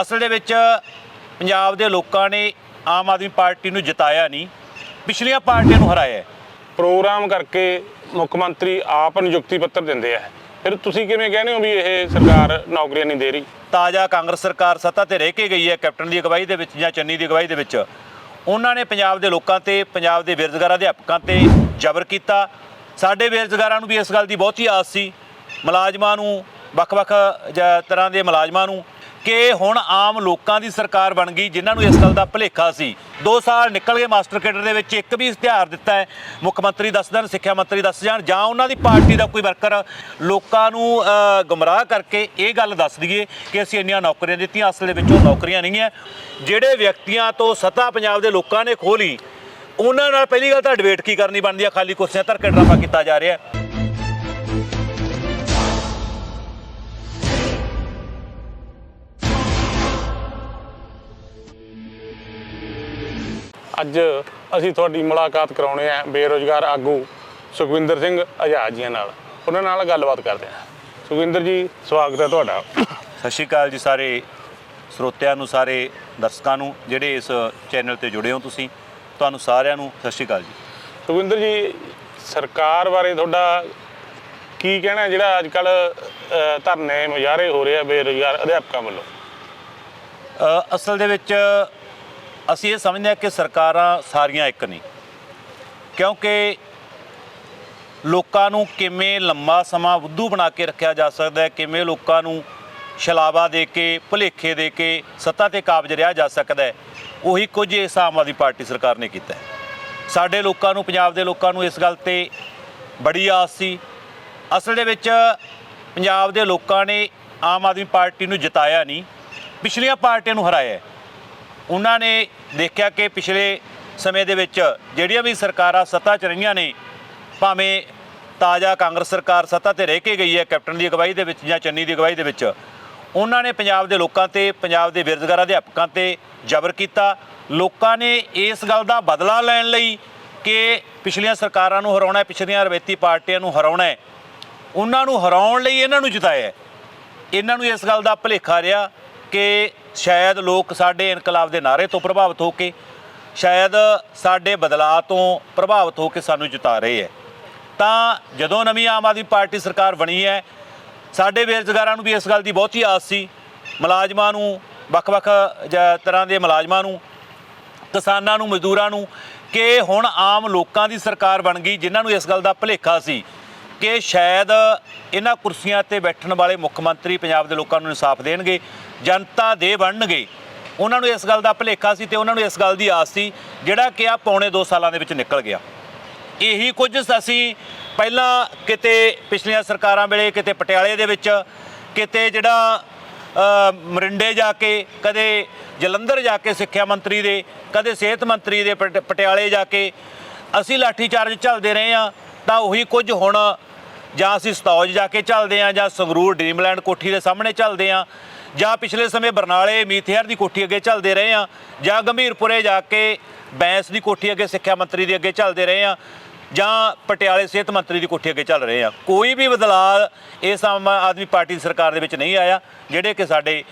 ਅਸਲ ਦੇ ਵਿੱਚ ਪੰਜਾਬ ਦੇ ਲੋਕਾਂ ਨੇ ਆਮ ਆਦਮੀ ਪਾਰਟੀ ਨੂੰ ਜਿਤਾਇਆ ਨਹੀਂ ਪਿਛਲੀਆਂ ਪਾਰਟੀਆਂ ਨੂੰ ਹਰਾਇਆ ਹੈ। ਪ੍ਰੋਗਰਾਮ ਕਰਕੇ ਮੁੱਖ ਮੰਤਰੀ ਆਪ ਨਿਯੁਕਤੀ ਪੱਤਰ ਦਿੰਦੇ ਆ। ਫਿਰ ਤੁਸੀਂ ਕਿਵੇਂ ਕਹਿੰਦੇ ਹੋ ਵੀ ਇਹ ਸਰਕਾਰ ਨੌਕਰੀਆਂ ਨਹੀਂ ਦੇ ਰਹੀ? ਤਾਜ਼ਾ ਕਾਂਗਰਸ ਸਰਕਾਰ ਸੱਤਾ ਤੇ ਰਹਿ ਕੇ ਗਈ ਹੈ ਕੈਪਟਨ ਦੀ ਅਗਵਾਈ ਦੇ ਵਿੱਚ ਜਾਂ ਚੰਨੀ ਦੀ ਅਗਵਾਈ ਦੇ ਵਿੱਚ। ਉਹਨਾਂ ਨੇ ਪੰਜਾਬ ਦੇ ਲੋਕਾਂ ਤੇ ਪੰਜਾਬ ਦੇ ਬੇਰੁਜ਼ਗਾਰ ਅਧਿਆਪਕਾਂ ਤੇ ਜ਼ਬਰ ਕੀਤਾ। ਸਾਡੇ ਬੇਰੁਜ਼ਗਾਰਾਂ ਨੂੰ ਵੀ ਇਸ ਗੱਲ ਦੀ ਬਹੁਤੀ ਆਸ ਸੀ। ਮੁਲਾਜ਼ਮਾਂ ਨੂੰ ਵੱਖ-ਵੱਖ ਤਰ੍ਹਾਂ ਦੇ ਮੁਲਾਜ਼ਮਾਂ ਨੂੰ ਕਿ ਹੁਣ ਆਮ ਲੋਕਾਂ ਦੀ ਸਰਕਾਰ ਬਣ ਗਈ, ਜਿਨ੍ਹਾਂ ਨੂੰ ਇਸ ਗੱਲ ਦਾ ਭੁਲੇਖਾ ਸੀ। 2 ਸਾਲ ਨਿਕਲ ਗਏ ਮਾਸਟਰ ਕੇਡਰ ਦੇ ਵਿੱਚ, ਇੱਕ ਵੀ ਇਸ਼ਤਿਹਾਰ ਦਿੱਤਾ ਹੈ। ਮੁੱਖ ਮੰਤਰੀ ਦੱਸ ਦੇਣ, ਸਿੱਖਿਆ ਮੰਤਰੀ ਦੱਸ ਜਾਣ, ਜਾਂ ਉਹਨਾਂ ਦੀ ਪਾਰਟੀ ਦਾ ਕੋਈ ਵਰਕਰ ਲੋਕਾਂ ਨੂੰ ਗੁੰਮਰਾਹ ਕਰਕੇ ਇਹ ਗੱਲ ਦੱਸ ਦਈਏ ਕਿ ਅਸੀਂ ਇੰਨੀਆਂ ਨੌਕਰੀਆਂ ਦਿੱਤੀਆਂ, ਅਸਲ ਦੇ ਵਿੱਚ ਉਹ ਨੌਕਰੀਆਂ ਨਹੀਂ ਹੈ। ਜਿਹੜੇ ਵਿਅਕਤੀਆਂ ਤੋਂ ਸੱਤਾ ਪੰਜਾਬ ਦੇ ਲੋਕਾਂ ਨੇ ਖੋਲੀ ਉਹਨਾਂ ਨਾਲ ਪਹਿਲੀ ਗੱਲ ਤਾਂ ਡਿਬੇਟ ਕੀ ਕਰਨੀ ਬਣਦੀ ਆ, ਖਾਲੀ ਕੁਰਸੀਆਂ ਧਰ ਕੇ ਡਰਾਮਾ ਕੀਤਾ ਜਾ ਰਿਹਾ। ਹੈ ਅੱਜ ਅਸੀਂ ਤੁਹਾਡੀ ਮੁਲਾਕਾਤ ਕਰਾਉਣੇ ਆ ਬੇਰੋਜ਼ਗਾਰ ਆਗੂ ਸੁਖਵਿੰਦਰ ਸਿੰਘ ਆਜ਼ਾਦ ਜੀਆਂ ਨਾਲ। ਉਹਨਾਂ ਨਾਲ ਗੱਲਬਾਤ ਕਰਦੇ ਆ। ਸੁਖਵਿੰਦਰ ਜੀ ਸਵਾਗਤ ਹੈ ਤੁਹਾਡਾ। ਸਤਿ ਸ਼੍ਰੀ ਅਕਾਲ ਜੀ ਸਾਰੇ ਸਰੋਤਿਆਂ ਨੂੰ ਸਾਰੇ ਦਰਸ਼ਕਾਂ ਨੂੰ ਜਿਹੜੇ ਇਸ ਚੈਨਲ ਤੇ ਜੁੜੇ ਹੋ ਤੁਸੀਂ ਤੁਹਾਨੂੰ ਸਾਰਿਆਂ ਨੂੰ ਸਤਿ ਸ਼੍ਰੀ ਅਕਾਲ ਜੀ। ਸੁਖਵਿੰਦਰ ਜੀ ਸਰਕਾਰ ਬਾਰੇ ਤੁਹਾਡਾ ਕੀ ਕਹਿਣਾ ਜਿਹੜਾ ਅੱਜ ਕੱਲ ਧਰਨੇ ਮੁਜ਼ਾਹਰੇ ਹੋ ਰਹੇ ਆ ਬੇਰੋਜ਼ਗਾਰ ਅਧਿਆਪਕਾਂ ਵੱਲੋਂ। ਅਸਲ ਦੇ ਵਿੱਚ ਅਸੀਂ ਇਹ ਸਮਝਦੇ ਹਾਂ ਕਿ ਸਰਕਾਰਾਂ ਸਾਰੀਆਂ ਇੱਕ ਨਹੀਂ ਕਿਉਂਕਿ ਲੋਕਾਂ ਨੂੰ ਕਿਵੇਂ ਲੰਮਾ ਸਮਾਂ ਬੁੱਧੂ ਬਣਾ ਕੇ ਰੱਖਿਆ ਜਾ ਸਕਦਾ ਹੈ, ਕਿਵੇਂ ਲੋਕਾਂ ਨੂੰ ਛਲਾਵਾ ਦੇ ਕੇ, ਭੁਲੇਖੇ ਦੇ ਕੇ ਸੱਤਾ ਤੇ ਕਾਬਜ ਰਿਹਾ ਜਾ ਸਕਦਾ ਹੈ, ਉਹੀ ਕੁਝ ਇਸ ਆਮ ਆਦਮੀ ਪਾਰਟੀ ਸਰਕਾਰ ਨੇ ਕੀਤਾ ਹੈ। ਸਾਡੇ ਲੋਕਾਂ ਨੂੰ, ਪੰਜਾਬ ਦੇ ਲੋਕਾਂ ਨੂੰ ਇਸ ਗੱਲ ਤੇ ਬੜੀ ਆਸ ਸੀ। ਅਸਲ ਦੇ ਵਿੱਚ ਪੰਜਾਬ ਦੇ ਲੋਕਾਂ ਨੇ ਆਮ ਆਦਮੀ ਪਾਰਟੀ ਨੂੰ ਜਿਤਾਇਆ ਨਹੀਂ, ਪਿਛਲੀਆਂ ਪਾਰਟੀਆਂ ਨੂੰ ਹਰਾਇਆ ਹੈ। ਉਹਨਾਂ ਨੇ ਦੇਖਿਆ ਕਿ ਪਿਛਲੇ ਸਮੇਂ ਦੇ ਵਿੱਚ ਜਿਹੜੀਆਂ ਵੀ ਸਰਕਾਰਾਂ ਸੱਤਾ 'ਚ ਰਹੀਆਂ ਨੇ, ਭਾਵੇਂ ਤਾਜ਼ਾ ਕਾਂਗਰਸ ਸਰਕਾਰ ਸੱਤਾ ਤੇ ਰਹਿ ਕੇ ਗਈ ਹੈ, ਕੈਪਟਨ ਦੀ ਅਗਵਾਈ ਦੇ ਵਿੱਚ ਜਾਂ ਚੰਨੀ ਦੀ ਅਗਵਾਈ ਦੇ ਵਿੱਚ, ਉਹਨਾਂ ਨੇ ਪੰਜਾਬ ਦੇ ਲੋਕਾਂ ਤੇ, ਪੰਜਾਬ ਦੇ ਬੇਰੁਜ਼ਗਾਰ ਅਧਿਆਪਕਾਂ ਤੇ ਜ਼ਬਰ ਕੀਤਾ। ਲੋਕਾਂ ਨੇ ਇਸ ਗੱਲ ਦਾ ਬਦਲਾ ਲੈਣ ਲਈ ਕਿ ਪਿਛਲੀਆਂ ਸਰਕਾਰਾਂ ਨੂੰ ਹਰਾਉਣਾ ਪਿਛਲੀਆਂ ਰਵੈਤੀ ਪਾਰਟੀਆਂ ਨੂੰ ਹਰਾਉਣਾ ਉਹਨਾਂ ਨੂੰ ਹਰਾਉਣ ਲਈ ਇਹਨਾਂ ਨੂੰ ਜਿਤਾਇਆ ਇਹਨਾਂ ਨੂੰ ਇਸ ਗੱਲ ਦਾ ਭੁਲੇਖਾ ਰਿਹਾ ਕਿ ਸ਼ਾਇਦ ਲੋਕ ਸਾਡੇ ਇਨਕਲਾਬ ਦੇ ਨਾਅਰੇ ਤੋਂ ਪ੍ਰਭਾਵਿਤ ਹੋ ਕੇ, ਸ਼ਾਇਦ ਸਾਡੇ ਬਦਲਾਅ ਤੋਂ ਪ੍ਰਭਾਵਿਤ ਹੋ ਕੇ ਸਾਨੂੰ ਜਿਤਾ ਰਹੇ ਹੈ। ਤਾਂ ਜਦੋਂ ਨਵੀਂ ਆਮ ਆਦਮੀ ਪਾਰਟੀ ਸਰਕਾਰ ਬਣੀ ਹੈ, ਸਾਡੇ ਬੇਰੁਜ਼ਗਾਰਾਂ ਨੂੰ ਵੀ ਇਸ ਗੱਲ ਦੀ ਬਹੁਤੀ ਆਸ ਸੀ। ਮੁਲਾਜ਼ਮਾਂ ਨੂੰ, ਵੱਖ-ਵੱਖ ਜ- ਤਰ੍ਹਾਂ ਦੇ ਮੁਲਾਜ਼ਮਾਂ ਨੂੰ, ਕਿਸਾਨਾਂ ਨੂੰ, ਮਜ਼ਦੂਰਾਂ ਨੂੰ ਕਿ ਹੁਣ ਆਮ ਲੋਕਾਂ ਦੀ ਸਰਕਾਰ ਬਣ ਗਈ, ਜਿਨ੍ਹਾਂ ਨੂੰ ਇਸ ਗੱਲ ਦਾ ਭੁਲੇਖਾ ਸੀ ਕਿ ਸ਼ਾਇਦ ਇਹਨਾਂ ਕੁਰਸੀਆਂ ਤੇ ਬੈਠਣ ਵਾਲੇ ਮੁੱਖ ਮੰਤਰੀ ਪੰਜਾਬ ਦੇ ਲੋਕਾਂ ਨੂੰ ਇਨਸਾਫ ਦੇਣਗੇ। ਜਨਤਾ ਦੇ ਬਣਨਗੇ। ਉਹਨਾਂ ਨੂੰ ਇਸ ਗੱਲ ਦਾ ਭੁਲੇਖਾ ਸੀ ਤੇ ਉਹਨਾਂ ਨੂੰ ਇਸ ਗੱਲ ਦੀ ਆਸ ਸੀ, ਜਿਹੜਾ ਕਿ ਆ ਪੌਣੇ 2 ਸਾਲਾਂ ਦੇ ਵਿੱਚ ਨਿਕਲ ਗਿਆ। ਇਹੀ ਕੁਝ ਅਸੀਂ ਪਹਿਲਾਂ ਕਿਤੇ ਪਿਛਲੀਆਂ ਸਰਕਾਰਾਂ ਵੇਲੇ, ਕਿਤੇ ਪਟਿਆਲੇ ਦੇ ਵਿੱਚ, ਕਿਤੇ ਜਿਹੜਾ ਮਰਿੰਡੇ ਜਾ ਕੇ, ਕਦੇ ਜਲੰਧਰ ਜਾ ਕੇ ਸਿੱਖਿਆ ਮੰਤਰੀ ਦੇ, ਕਦੇ ਸਿਹਤ ਮੰਤਰੀ ਦੇ ਪਟ- ਪਟਿਆਲੇ ਜਾ ਕੇ ਅਸੀਂ ਲਾਠੀ ਚਾਰਜ ਚੱਲਦੇ ਰਹੇ ਆ ਤਾਂ ਉਹੀ ਕੁਝ ਹੁਣ ਜਾਂ ਅਸੀਂ ਸਤੌਜ ਜਾ ਕੇ ਚੱਲਦੇ ਆ ਜਾਂ ਸੰਗਰੂਰ, ਡ੍ਰੀਮਲੈਂਡ, ਕੋਠੀ ਦੇ ਸਾਹਮਣੇ ਚੱਲਦੇ ਆ ਜਾਂ ਪਿਛਲੇ ਸਮੇਂ ਬਰਨਾਲੇ ਮੀਥੇਰ ਦੀ ਕੋਠੀ ਅੱਗੇ ਚੱਲਦੇ ਰਹੇ ਆ ਜਾਂ ਗੰਭੀਰਪੁਰੇ ਜਾ ਕੇ ਬੈਂਸ ਦੀ ਕੋਠੀ ਅੱਗੇ ਸਿੱਖਿਆ ਮੰਤਰੀ ਦੇ ਅੱਗੇ ਚੱਲਦੇ ਰਹੇ ਆ ਜਾਂ ਪਟਿਆਲੇ ਸਿਹਤ ਮੰਤਰੀ ਦੀ ਕੋਠੀ ਅੱਗੇ ਚੱਲ ਰਹੇ ਆ ਕੋਈ ਵੀ ਬਦਲਾਅ ਇਸ ਆਮ ਆਦਮੀ ਪਾਰਟੀ ਦੀ ਸਰਕਾਰ ਦੇ ਵਿੱਚ ਨਹੀਂ ਆਇਆ, ਜਿਹੜੇ ਕਿ ਸਾਡੇ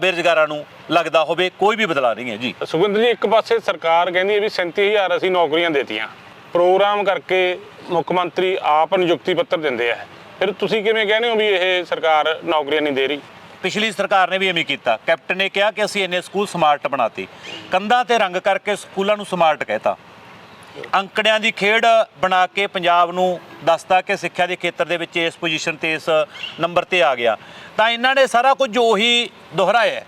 ਬੇਰੁਜ਼ਗਾਰਾਂ ਨੂੰ ਲੱਗਦਾ ਹੋਵੇ, ਕੋਈ ਵੀ ਬਦਲਾਅ ਨਹੀਂ ਹੈ ਜੀ। ਸੁਖਵਿੰਦਰ ਜੀ, ਇੱਕ ਪਾਸੇ ਸਰਕਾਰ ਕਹਿੰਦੀ ਹੈ ਵੀ 37000 ਅਸੀਂ ਨੌਕਰੀਆਂ ਦੇਤੀਆਂ। ਪ੍ਰੋਗਰਾਮ ਕਰਕੇ ਮੁੱਖ ਮੰਤਰੀ ਆਪ ਨਿਯੁਕਤੀ ਪੱਤਰ ਦਿੰਦੇ ਆ। ਫਿਰ ਤੁਸੀਂ ਕਿਵੇਂ ਕਹਿੰਦੇ ਹੋ ਵੀ ਇਹ ਸਰਕਾਰ ਨੌਕਰੀਆਂ ਨਹੀਂ ਦੇ ਰਹੀ? ਪਿਛਲੀ ਸਰਕਾਰ ਨੇ ਵੀ ਐਵੇਂ ਕੀਤਾ। ਕੈਪਟਨ ਨੇ ਕਿਹਾ ਕਿ ਅਸੀਂ ਇੰਨੇ ਸਕੂਲ ਸਮਾਰਟ ਬਣਾਤੇ। ਕੰਧਾਂ ਤੇ ਰੰਗ ਕਰਕੇ ਸਕੂਲਾਂ ਨੂੰ ਸਮਾਰਟ ਕਹਿਤਾ। ਅੰਕੜਿਆਂ ਦੀ ਖੇਡ ਬਣਾ ਕੇ ਪੰਜਾਬ ਨੂੰ ਦੱਸਤਾ ਕਿ ਸਿੱਖਿਆ ਦੇ ਖੇਤਰ ਦੇ ਵਿੱਚ ਇਸ ਪੋਜੀਸ਼ਨ ਤੇ ਇਸ ਨੰਬਰ ਤੇ ਆ ਗਿਆ। ਤਾਂ ਇਹਨਾਂ ਨੇ ਸਾਰਾ ਕੁਝ ਉਹੀ ਦੁਹਰਾਇਆ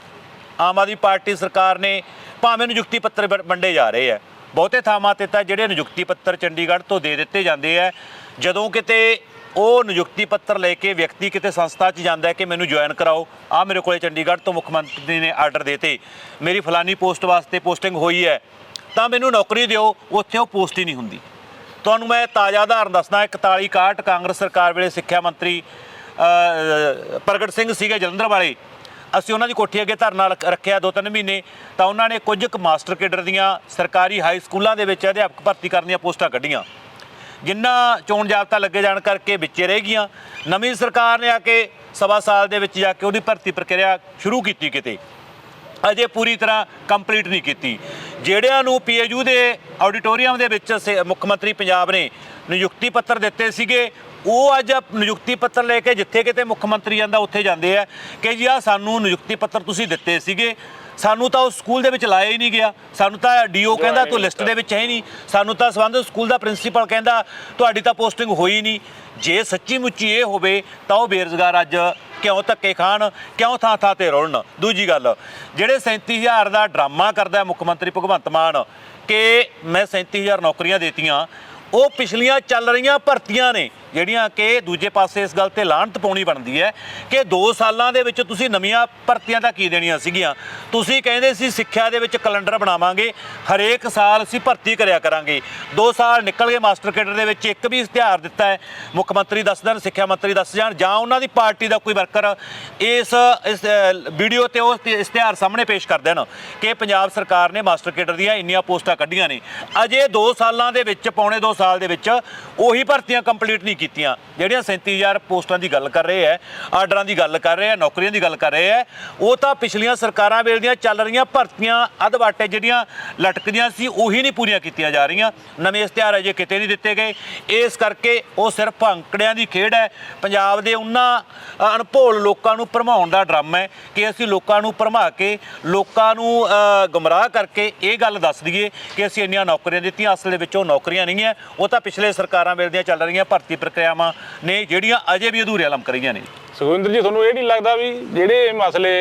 ਆਮ ਆਦਮੀ ਪਾਰਟੀ ਸਰਕਾਰ ਨੇ ਭਾਵੇਂ ਨਿਯੁਕਤੀ ਪੱਤਰ ਵ- ਵੰਡੇ ਜਾ ਰਹੇ ਆ ਬਹੁਤੇ ਥਾਵਾਂ ਤੇ ਤਾਂ ਜਿਹੜੇ ਨਿਯੁਕਤੀ ਪੱਤਰ ਚੰਡੀਗੜ੍ਹ ਤੋਂ ਦੇ ਦਿੱਤੇ ਜਾਂਦੇ ਆ ਜਦੋਂ ਕਿਤੇ ਉਹ ਨਿਯੁਕਤੀ ਪੱਤਰ ਲੈ ਕੇ ਵਿਅਕਤੀ ਕਿਤੇ ਸੰਸਥਾ 'ਚ ਜਾਂਦਾ ਹੈ ਕਿ ਮੈਨੂੰ ਜੁਆਇਨ ਕਰਾਓ। ਆ ਮੇਰੇ ਕੋਲੇ ਚੰਡੀਗੜ੍ਹ ਤੋਂ ਮੁੱਖ ਮੰਤਰੀ ਨੇ ਆਰਡਰ ਦੇਤੇ। ਮੇਰੀ ਫਲਾਨੀ ਪੋਸਟ ਵਾਸਤੇ ਪੋਸਟਿੰਗ ਹੋਈ ਹੈ। ਤਾਂ ਮੈਨੂੰ ਨੌਕਰੀ ਦਿਓ, ਉੱਥੇ ਉਹ ਪੋਸਟ ਹੀ ਨਹੀਂ ਹੁੰਦੀ। ਤੁਹਾਨੂੰ ਮੈਂ ਤਾਜ਼ਾ ਉਦਾਹਰਨ ਦੱਸਦਾ 41 61 ਕਾਂਗਰਸ ਸਰਕਾਰ ਵੇਲੇ ਸਿੱਖਿਆ ਮੰਤਰੀ ਪ੍ਰਗਟ ਸਿੰਘ ਸੀਗੇ ਜਲੰਧਰ ਵਾਲੇ। ਅਸੀਂ ਉਹਨਾਂ ਦੀ ਕੋਠੀ ਅੱਗੇ ਧਰਨਾ ਰੱਖ- ਰੱਖਿਆ ਦੋ ਤਿੰਨ ਮਹੀਨੇ। ਤਾਂ ਉਹਨਾਂ ਨੇ ਕੁਝ ਕੁ ਮਾਸਟਰ ਕੇਡਰ ਦੀਆਂ ਸਰਕਾਰੀ ਹਾਈ ਸਕੂਲਾਂ ਦੇ ਵਿੱਚ ਅਧਿਆਪਕ ਭਰਤੀ ਕਰਨ ਦੀਆਂ ਪੋਸਟਾਂ ਕੱਢੀਆਂ। ਜਿੰਨਾ ਚੋਣ ਜਾਬਤਾ ਲੱਗੇ ਜਾਣ ਕਰਕੇ ਵਿੱਚੇ ਰਹਿ ਗਈਆਂ। ਨਵੀਂ ਸਰਕਾਰ ਨੇ ਆ ਕੇ ਸਵਾ ਸਾਲ ਦੇ ਵਿੱਚ ਜਾ ਕੇ ਉਹਦੀ ਭਰਤੀ ਪ੍ਰਕਿਰਿਆ ਸ਼ੁਰੂ ਕੀਤੀ ਕਿਤੇ। ਅਜੇ ਪੂਰੀ ਤਰ੍ਹਾਂ ਕੰਪਲੀਟ ਨਹੀਂ ਕੀਤੀ। ਜਿਹੜਿਆਂ ਨੂੰ ਪੀਏਯੂ ਦੇ ਆਡੀਟੋਰੀਅਮ ਦੇ ਵਿੱਚ ਸੇ- ਮੁੱਖ ਮੰਤਰੀ ਪੰਜਾਬ ਨੇ ਨਿਯੁਕਤੀ ਪੱਤਰ ਦਿੱਤੇ ਸੀਗੇ, ਉਹ ਅੱਜ ਨਿਯੁਕਤੀ ਪੱਤਰ ਲੈ ਕੇ ਜਿੱਥੇ ਕਿਤੇ ਮੁੱਖ ਮੰਤਰੀ ਜਾਂਦਾ ਉੱਥੇ ਜਾਂਦੇ ਆ ਕਿ ਜੀ ਆ ਸਾਨੂੰ ਨਿਯੁਕਤੀ ਪੱਤਰ ਤੁਸੀਂ ਦਿੱਤੇ ਸੀਗੇ। ਸਾਨੂੰ ਤਾਂ ਉਸ ਸਕੂਲ ਦੇ ਵਿੱਚ ਲਾਇਆ ਹੀ ਨਹੀਂ ਗਿਆ। ਸਾਨੂੰ ਤਾਂ ਡੀਓ ਕਹਿੰਦਾ ਤੂੰ ਲਿਸਟ ਦੇ ਵਿੱਚ ਹੈ ਨਹੀਂ। ਸਾਨੂੰ ਤਾਂ ਸੰਬੰਧਿਤ ਸਕੂਲ ਦਾ ਪ੍ਰਿੰਸੀਪਲ ਕਹਿੰਦਾ ਤੁਹਾਡੀ ਤਾਂ ਪੋਸਟਿੰਗ ਹੋਈ ਨਹੀਂ। ਜੇ ਸੱਚੀ ਮੁੱਚੀ ਇਹ ਹੋਵੇ ਤਾਂ ਉਹ ਬੇਰੁਜ਼ਗਾਰ ਅੱਜ ਕਿਉਂ ਧੱਕੇ ਖਾਣ ਕਿਉਂ ਥਾਂ ਥਾਂ ਤੇ ਰੁਲਣ? ਦੂਜੀ ਗੱਲ ਜਿਹੜੇ 37000 ਦਾ ਡਰਾਮਾ ਕਰਦਾ ਮੁੱਖ ਮੰਤਰੀ ਭਗਵੰਤ ਮਾਨ ਕਿ ਮੈਂ 37000 ਨੌਕਰੀਆਂ ਦੇਤੀਆਂ ਉਹ ਪਿਛਲੀਆਂ ਚੱਲ ਰਹੀਆਂ ਭਰਤੀਆਂ ਨੇ। ਜਿਹੜੀਆਂ ਕਿ ਦੂਜੇ ਪਾਸੇ ਇਸ ਗੱਲ ਤੇ ਲਾਹਨਤ ਪਾਉਣੀ ਬਣਦੀ ਹੈ ਕਿ 2 ਸਾਲਾਂ ਦੇ ਵਿੱਚ ਤੁਸੀਂ ਨਵੀਆਂ ਭਰਤੀਆਂ ਤਾਂ ਕੀ ਦੇਣੀਆਂ ਸੀਗੀਆਂ? ਤੁਸੀਂ ਕਹਿੰਦੇ ਸੀ ਸਿੱਖਿਆ ਦੇ ਵਿੱਚ ਕੈਲੰਡਰ ਬਣਾਵਾਂਗੇ, ਹਰੇਕ ਸਾਲ ਅਸੀਂ ਭਰਤੀ ਕਰਿਆ ਕਰਾਂਗੇ। 2 ਸਾਲ ਨਿਕਲ ਗਏ, ਮਾਸਟਰ ਕੇਡਰ ਦੇ ਵਿੱਚ ਇੱਕ ਵੀ ਇਸ਼ਤਿਹਾਰ ਦਿੱਤਾ ਹੈ। ਮੁੱਖ ਮੰਤਰੀ ਦੱਸ ਦੇਣ, ਸਿੱਖਿਆ ਮੰਤਰੀ ਦੱਸ ਜਾਣ, ਜਾਂ ਉਹਨਾਂ ਦੀ ਪਾਰਟੀ ਦਾ ਕੋਈ ਵਰਕਰ ਇਸ ਇਸ ਵੀਡੀਓ ਤੇ ਉਹ ਇਸ਼ਤਿਹਾਰ ਸਾਹਮਣੇ ਪੇਸ਼ ਕਰ ਦੇਣ ਕਿ ਪੰਜਾਬ ਸਰਕਾਰ ਨੇ ਮਾਸਟਰ ਕੇਡਰ ਦੀਆਂ ਇੰਨੀਆਂ ਪੋਸਟਾਂ ਕੱਢੀਆਂ ਨੇ। ਅਜੇ 2 ਸਾਲਾਂ ਦੇ ਵਿੱਚ, ਪੌਣੇ 2 ਸਾਲ ਦੇ ਵਿੱਚ ਉਹੀ ਭਰਤੀਆਂ ਕੰਪਲੀਟ ਨਹੀਂ ਕੀਤੀਆਂ। ਜਿਹੜੀਆਂ 37000 ਪੋਸਟਾਂ ਦੀ ਗੱਲ ਕਰ ਰਹੇ ਹੈ ਆਰਡਰਾਂ ਦੀ ਗੱਲ ਕਰ ਰਹੇ ਹੈ ਨੌਕਰੀਆਂ ਦੀ ਗੱਲ ਕਰ ਰਹੇ ਹੈ ਉਹ ਤਾਂ ਪਿਛਲੀਆਂ ਸਰਕਾਰਾਂ ਵੇਲੇ ਦੀਆਂ ਚੱਲ ਰਹੀਆਂ ਭਰਤੀਆਂ ਅਧਵਾਟੇ ਜਿਹੜੀਆਂ ਲਟਕਦੀਆਂ ਸੀ ਉਹੀ ਨਹੀਂ ਪੂਰੀਆਂ ਕੀਤੀਆਂ ਜਾ ਰਹੀਆਂ। ਨਵੇਂ ਇਸ਼ਤਿਹਾਰ ਅਜੇ ਕਿਤੇ ਨਹੀਂ ਦਿੱਤੇ ਗਏ। ਇਸ ਕਰਕੇ ਉਹ ਸਿਰਫ ਅੰਕੜਿਆਂ ਦੀ ਖੇਡ ਹੈ। ਪੰਜਾਬ ਦੇ ਉਹਨਾਂ ਅ, ਅਣਭੋਲ ਲੋਕਾਂ ਨੂੰ ਭਰਮਾਉਣ ਦਾ ਡਰਾਮਾ ਹੈ ਕਿ ਅਸੀਂ ਲੋਕਾਂ ਨੂੰ ਭਰਮਾ ਕੇ ਲੋਕਾਂ ਨੂੰ ਗੁੰਮਰਾਹ ਕਰਕੇ ਇਹ ਗੱਲ ਦੱਸ ਦਈਏ ਕਿ ਅਸੀਂ ਇੰਨੀਆਂ ਨੌਕਰੀਆਂ ਦਿੱਤੀਆਂ ਅਸਲ ਦੇ ਵਿੱਚ ਉਹ ਨੌਕਰੀਆਂ ਨਹੀਂ ਹੈ। ਉਹ ਤਾਂ ਪਿਛਲੇ ਸਰਕਾਰਾਂ ਵੇਲੇ ਦੀਆਂ ਚੱਲ ਰਹੀਆਂ ਭਰਤੀ ਪ੍ਰਕਿਰਿਆਵਾਂ ਨੇ ਜਿਹੜੀਆਂ ਅਜੇ ਵੀ ਅਧੂਰੀਆਂ ਲਮਕ ਰਹੀਆਂ ਨੇ। ਸੁਖਵਿੰਦਰ ਜੀ ਤੁਹਾਨੂੰ ਇਹ ਨਹੀਂ ਲੱਗਦਾ ਵੀ ਜਿਹੜੇ ਮਸਲੇ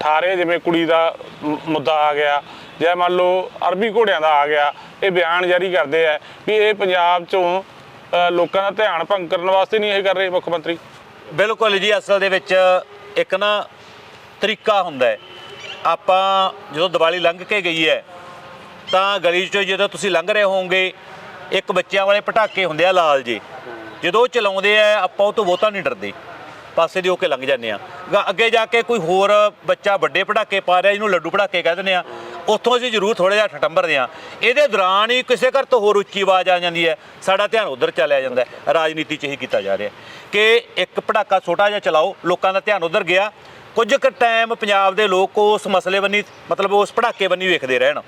ਠਾਰੇ ਜਿਵੇਂ ਕੁੜੀ ਦਾ ਮੁੱਦਾ ਆ ਗਿਆ ਜਾਂ ਮੰਨ ਲਓ ਅਰਬੀ ਘੋੜਿਆਂ ਦਾ ਆ ਗਿਆ ਇਹ ਬਿਆਨ ਜਾਰੀ ਕਰਦੇ ਆ ਵੀ ਇਹ ਪੰਜਾਬ ਚੋਂ ਲੋਕਾਂ ਦਾ ਧਿਆਨ ਭੰਗ ਕਰਨ ਵਾਸਤੇ ਨਹੀਂ ਇਹ ਕਰ ਰਹੇ ਮੁੱਖ ਮੰਤਰੀ? ਬਿਲਕੁਲ ਜੀ ਅਸਲ ਦੇ ਵਿੱਚ ਇੱਕ ਨਾ ਤਰੀਕਾ ਹੁੰਦਾ ਹੈ। ਆਪਾਂ ਜਦੋਂ ਦੀਵਾਲੀ ਲੰਘ ਕੇ ਗਈ ਹੈ ਤਾਂ ਗਲੀ 'ਚੋਂ ਜਦੋਂ ਤੁਸੀਂ ਲੰਘ ਰਹੇ ਹੋਵੋਗੇ ਇੱਕ ਬੱਚਿਆਂ ਵਾਲੇ ਪਟਾਕੇ ਹੁੰਦੇ ਆ ਲਾਲ ਜੀ ਜਦੋਂ ਉਹ ਚਲਾਉਂਦੇ ਆ, ਆਪਾਂ ਉਹ ਤੋਂ ਬਹੁਤਾ ਨਹੀਂ ਡਰਦੇ। ਪਾਸੇ ਦੀ ਹੋ ਕੇ ਲੰਘ ਜਾਂਦੇ ਆ। ਅੱਗੇ ਜਾ ਕੇ ਕੋਈ ਹੋਰ ਬੱਚਾ ਵੱਡੇ ਪੜਾਕੇ ਪਾ ਰਿਹਾ, ਜਿਹਨੂੰ ਲੱਡੂ ਪੜਾਕੇ ਕਹਿ ਦਿੰਦੇ ਆ, ਉੱਥੋਂ ਅਸੀਂ ਜ਼ਰੂਰ ਥੋੜਾ ਜਿਹਾ ਠਟੰਬਰਦੇ ਆ। ਇਹਦੇ ਦੌਰਾਨ ਹੀ ਕਿਸੇ ਘਰ ਤੋਂ ਹੋਰ ਉੱਚੀ ਆਵਾਜ਼ ਆ ਜਾਂਦੀ ਹੈ। ਸਾਡਾ ਧਿਆਨ ਉਧਰ ਚਲਿਆ ਜਾਂਦਾ ਹੈ। ਰਾਜਨੀਤੀ 'ਚ ਹੀ ਕੀਤਾ ਜਾ ਰਿਹਾ ਕਿ ਇੱਕ ਪੜਾਕਾ ਛੋਟਾ ਜਿਹਾ ਚਲਾਓ, ਲੋਕਾਂ ਦਾ ਧਿਆਨ ਉਧਰ ਗਿਆ। ਕੁਝ ਕੁ ਟਾਈਮ ਪੰਜਾਬ ਦੇ ਲੋਕ ਉਸ ਮਸਲੇ ਬੰਨੀ, ਮਤਲਬ ਉਸ ਪੜਾਕੇ ਬੰਨੀ ਵੇਖਦੇ ਰਹਿਣ।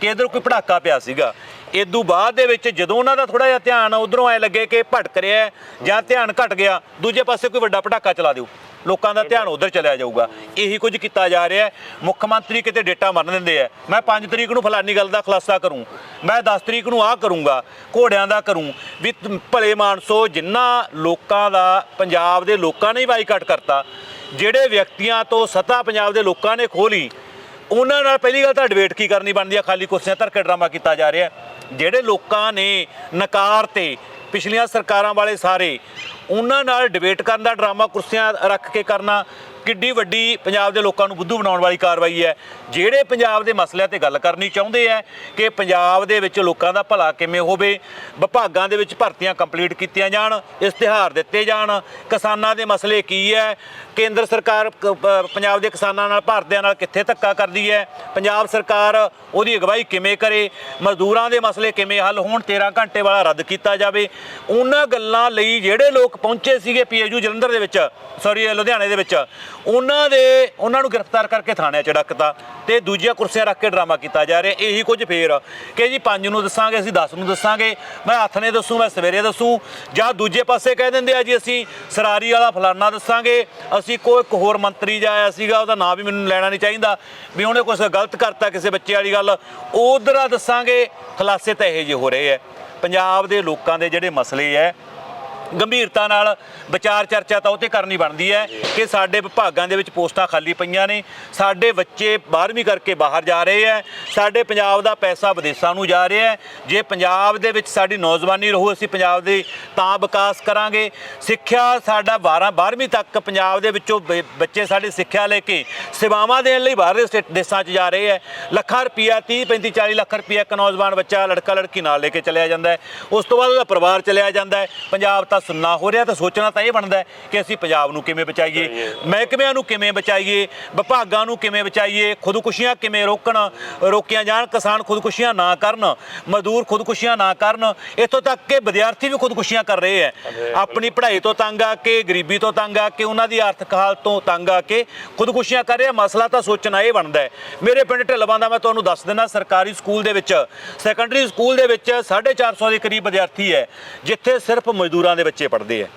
ਕਿ ਇਧਰ ਕੋਈ ਪੜਾਕਾ ਪਿਆ ਸੀਗਾ। ਇਦੋਂ ਬਾਅਦ ਦੇ ਵਿੱਚ ਜਦੋਂ ਉਹਨਾਂ ਦਾ ਥੋੜਾ ਜਿਹਾ ਧਿਆਨ ਉਧਰੋਂ ਐ ਲੱਗੇ ਕਿ ਭਟਕ ਰਿਹਾ ਜਾਂ ਧਿਆਨ ਘਟ ਗਿਆ, ਦੂਜੇ ਪਾਸੇ ਕੋਈ ਵੱਡਾ ਪਟਾਕਾ ਚਲਾ ਦਿਓ। ਲੋਕਾਂ ਦਾ ਧਿਆਨ ਉਧਰ ਚਲਿਆ ਜਾਊਗਾ। ਇਹੀ ਕੁਝ ਕੀਤਾ ਜਾ ਰਿਹਾ ਮੁੱਖ ਮੰਤਰੀ ਕਿਤੇ ਡੇਟਾ ਮੰਨ ਦਿੰਦੇ ਆ। ਮੈਂ 5 ਤਰੀਕ ਨੂੰ ਫਲਾਨੀ ਗੱਲ ਦਾ ਖੁਲਾਸਾ ਕਰੂੰ। ਮੈਂ 10 ਤਰੀਕ ਨੂੰ ਆਹ ਕਰੂੰਗਾ, ਘੋੜਿਆਂ ਦਾ ਕਰੂੰ। ਵੀ ਭਲੇ ਮਾਨਸੋ, ਜਿੰਨਾ ਲੋਕਾਂ ਦਾ, ਪੰਜਾਬ ਦੇ ਲੋਕਾਂ ਨੇ ਬਾਈਕਾਟ ਕਰਤਾ। ਜਿਹੜੇ ਵਿਅਕਤੀਆਂ ਤੋਂ ਸਤਾ ਪੰਜਾਬ ਦੇ ਲੋਕਾਂ ਨੇ ਖੋਲੀ ਉਹਨਾਂ ਨਾਲ ਪਹਿਲੀ ਗੱਲ ਤਾਂ ਡਿਬੇਟ ਕੀ ਕਰਨੀ ਬਣਦੀ ਆ? ਖਾਲੀ ਕੁਰਸੀਆਂ ਧਰ ਕੇ ਡਰਾਮਾ ਕੀਤਾ ਜਾ ਰਿਹਾ। ਜਿਹੜੇ ਲੋਕਾਂ ਨੇ ਨਕਾਰ ਤੇ ਪਿਛਲੀਆਂ ਸਰਕਾਰਾਂ ਵਾਲੇ ਸਾਰੇ, ਉਹਨਾਂ ਨਾਲ ਡਿਬੇਟ ਕਰਨ ਦਾ, ਡਰਾਮਾ ਕੁਰਸੀਆਂ ਰੱਖ ਕੇ ਕਰਨਾ ਕਿੱਡੀ ਵੱਡੀ ਪੰਜਾਬ ਦੇ ਲੋਕਾਂ ਨੂੰ ਬੁੱਧੂ ਬਣਾਉਣ ਵਾਲੀ ਕਾਰਵਾਈ ਹੈ। ਜਿਹੜੇ ਪੰਜਾਬ ਦੇ ਮਸਲਿਆਂ ਤੇ ਗੱਲ ਕਰਨੀ ਚਾਹੁੰਦੇ ਹੈ ਕਿ ਪੰਜਾਬ ਦੇ ਵਿੱਚ ਲੋਕਾਂ ਦਾ ਭਲਾ ਕਿਵੇਂ ਹੋਵੇ, ਵਿਭਾਗਾਂ ਦੇ ਵਿੱਚ ਭਰਤੀਆਂ ਕੰਪਲੀਟ ਕੀਤੀਆਂ ਜਾਣ, ਇਸ਼ਤਿਹਾਰ ਦਿੱਤੇ ਜਾਣ, ਕਿਸਾਨਾਂ ਦੇ ਮਸਲੇ ਕੀ ਹੈ, ਕੇਂਦਰ ਸਰਕਾਰ ਪੰਜਾਬ ਦੇ ਕਿਸਾਨਾਂ ਨਾਲ ਭਾਰਤੀਆਂ ਨਾਲ ਕਿੱਥੇ ਧੱਕਾ ਕਰਦੀ ਹੈ, ਪੰਜਾਬ ਸਰਕਾਰ ਉਹਦੀ ਅਗਵਾਈ ਕਿਵੇਂ ਕਰੇ, ਮਜ਼ਦੂਰਾਂ ਦੇ ਮਸਲੇ ਕਿਵੇਂ ਹੱਲ ਹੋਣ 13 ਘੰਟੇ ਵਾਲਾ ਰੱਦ ਕੀਤਾ ਜਾਵੇ। ਉਹਨਾਂ ਗੱਲਾਂ ਲਈ ਜਿਹੜੇ ਲੋਕ ਪਹੁੰਚੇ ਸੀਗੇ ਪੀਏਯੂ ਜਲੰਧਰ ਦੇ ਵਿੱਚ ਸੌਰੀ ਲੁਧਿਆਣੇ ਦੇ ਵਿੱਚ ਉਹਨਾਂ ਦੇ, ਉਹਨਾਂ ਨੂੰ ਗ੍ਰਿਫਤਾਰ ਕਰਕੇ ਥਾਣਿਆਂ 'ਚ ਰੱਖਤਾ ਤੇ ਦੂਜੀਆਂ ਕੁਰਸੀਆਂ ਰੱਖ ਕੇ ਡਰਾਮਾ ਕੀਤਾ ਜਾ ਰਿਹਾ। ਇਹੀ ਕੁਝ ਫੇਰ ਕਿ ਜੀ 5 ਨੂੰ ਦੱਸਾਂਗੇ, ਅਸੀਂ 10 ਨੂੰ ਦੱਸਾਂਗੇ। ਮੈਂ ਹੱਥ ਨੇ ਦੱਸੂ, ਮੈਂ ਸਵੇਰੇ ਦੱਸੂ। ਜਾਂ ਦੂਜੇ ਪਾਸੇ ਕਹਿ ਦਿੰਦੇ ਆ ਜੀ, ਅਸੀਂ ਸਰਾਰੀ ਵਾਲਾ ਫਲਾਨਾ ਦੱਸਾਂਗੇ। ਅਸੀਂ ਕੋਈ ਇੱਕ ਹੋਰ ਮੰਤਰੀ ਜਾਇਆ ਸੀਗਾ, ਉਹਦਾ ਨਾਂ ਵੀ ਮੈਨੂੰ ਲੈਣਾ ਨਹੀਂ ਚਾਹੀਦਾ। ਵੀ ਉਹਨੇ ਕੁਝ ਗਲਤ ਕਰਤਾ ਕਿਸੇ ਬੱਚੇ ਵਾਲੀ ਗੱਲ। ਉਧਰ ਦੱਸਾਂਗੇ, ਖਲਾਸੇ ਤਾਂ ਇਹੋ ਜਿਹੇ ਹੋ ਰਹੇ ਆ। ਪੰਜਾਬ ਦੇ ਲੋਕਾਂ ਦੇ ਜਿਹੜੇ ਮਸਲੇ ਹੈ ਗੰਭੀਰਤਾ ਨਾਲ ਵਿਚਾਰ ਚਰਚਾ ਤਾਂ ਉਹ ਤੇ ਕਰਨੀ ਬਣਦੀ ਹੈ ਕਿ ਸਾਡੇ ਵਿਭਾਗਾਂ ਦੇ ਵਿੱਚ ਪੋਸਟਾਂ ਖਾਲੀ ਪਈਆਂ ਨੇ, ਸਾਡੇ ਬੱਚੇ 12ਵੀਂ ਕਰਕੇ ਬਾਹਰ ਜਾ ਰਹੇ ਹੈ, ਸਾਡੇ ਪੰਜਾਬ ਦਾ ਪੈਸਾ ਵਿਦੇਸ਼ਾਂ ਨੂੰ ਜਾ ਰਿਹਾ ਹੈ, ਜੇ ਪੰਜਾਬ ਦੇ ਵਿੱਚ ਸਾਡੀ ਨੌਜਵਾਨੀ ਰਹੂ, ਅਸੀਂ ਪੰਜਾਬ ਦੇ ਤਾਂ ਵਿਕਾਸ ਕਰਾਂਗੇ। ਸਿੱਖਿਆ ਸਾਡਾ 12 12ਵੀਂ ਤੱਕ ਪੰਜਾਬ ਦੇ ਵਿੱਚੋਂ ਬ- ਬੱਚੇ ਸਾਡੇ ਸਿੱਖਿਆ ਲੈ ਕੇ ਸੇਵਾਵਾਂ ਦੇਣ ਲਈ ਬਾਹਰਲੇ ਸਟੇਟ ਦੇਸ਼ਾਂ 'ਚ ਜਾ ਰਹੇ ਹੈ। ਲੱਖਾਂ ਰੁਪਈਆ 30 35 40 ਲੱਖ ਰੁਪਈਆ ਇੱਕ ਨੌਜਵਾਨ ਬੱਚਾ, ਲੜਕਾ, ਲੜਕੀ ਨਾਲ ਲੈ ਕੇ ਚਲਿਆ ਜਾਂਦਾ ਹੈ। ਉਸ ਤੋਂ ਬਾਅਦ ਉਹਦਾ ਪਰਿਵਾਰ ਚਲਿਆ ਜਾਂਦਾ ਹੈ। ਪੰਜਾਬ ਤਾਂ ਤਾਂ ਸੁਣਨਾ ਹੋ ਰਿਹਾ ਤਾਂ ਸੋਚਣਾ ਤਾਂ ਇਹ ਬਣਦਾ ਕਿ ਅਸੀਂ ਪੰਜਾਬ ਨੂੰ ਕਿਵੇਂ ਬਚਾਈਏ ਮਹਿਕਮਿਆਂ ਨੂੰ ਕਿਵੇਂ ਬਚਾਈਏ ਵਿਭਾਗਾਂ ਨੂੰ ਕਿਵੇਂ ਬਚਾਈਏ ਖੁਦਕੁਸ਼ੀਆਂ ਕਿਵੇਂ ਰੋਕਣ ਰੋਕੀਆਂ ਜਾਣ ਕਿਸਾਨ ਖੁਦਕੁਸ਼ੀਆਂ ਨਾ ਕਰਨ ਮਜ਼ਦੂਰ ਖੁਦਕੁਸ਼ੀਆਂ ਨਾ ਕਰਨ ਇੱਥੋਂ ਤੱਕ ਕਿ ਵਿਦਿਆਰਥੀ ਵੀ ਖੁਦਕੁਸ਼ੀਆਂ ਕਰ ਰਹੇ ਹੈ। ਆਪਣੀ ਪੜ੍ਹਾਈ ਤੋਂ ਤੰਗ ਆ ਕੇ ਗਰੀਬੀ ਤੋਂ ਤੰਗ ਆ ਕੇ ਉਹਨਾਂ ਦੀ ਆਰਥਿਕ ਹਾਲਤ ਤੋਂ ਤੰਗ ਆ ਕੇ ਖੁਦਕੁਸ਼ੀਆਂ ਕਰ ਰਹੇ ਮਸਲਾ ਤਾਂ ਸੋਚਣਾ ਇਹ ਬਣਦਾ ਹੈ। ਮੇਰੇ ਪਿੰਡ ਢਿੱਲਵਾਂ ਦਾ ਮੈਂ ਤੁਹਾਨੂੰ ਦੱਸ ਦਿੰਦਾ ਸਰਕਾਰੀ ਸਕੂਲ ਦੇ ਵਿੱਚ ਸੈਕੰਡਰੀ ਸਕੂਲ ਦੇ ਵਿੱਚ 450 ਦੇ ਕਰੀਬ ਵਿਦਿਆਰਥੀ ਹੈ ਜਿੱਥੇ ਸਿਰਫ ਮਜ਼ਦੂਰਾਂ ਦੇ ਬੱਚੇ ਪੜ੍ਹਦੇ ਹੈ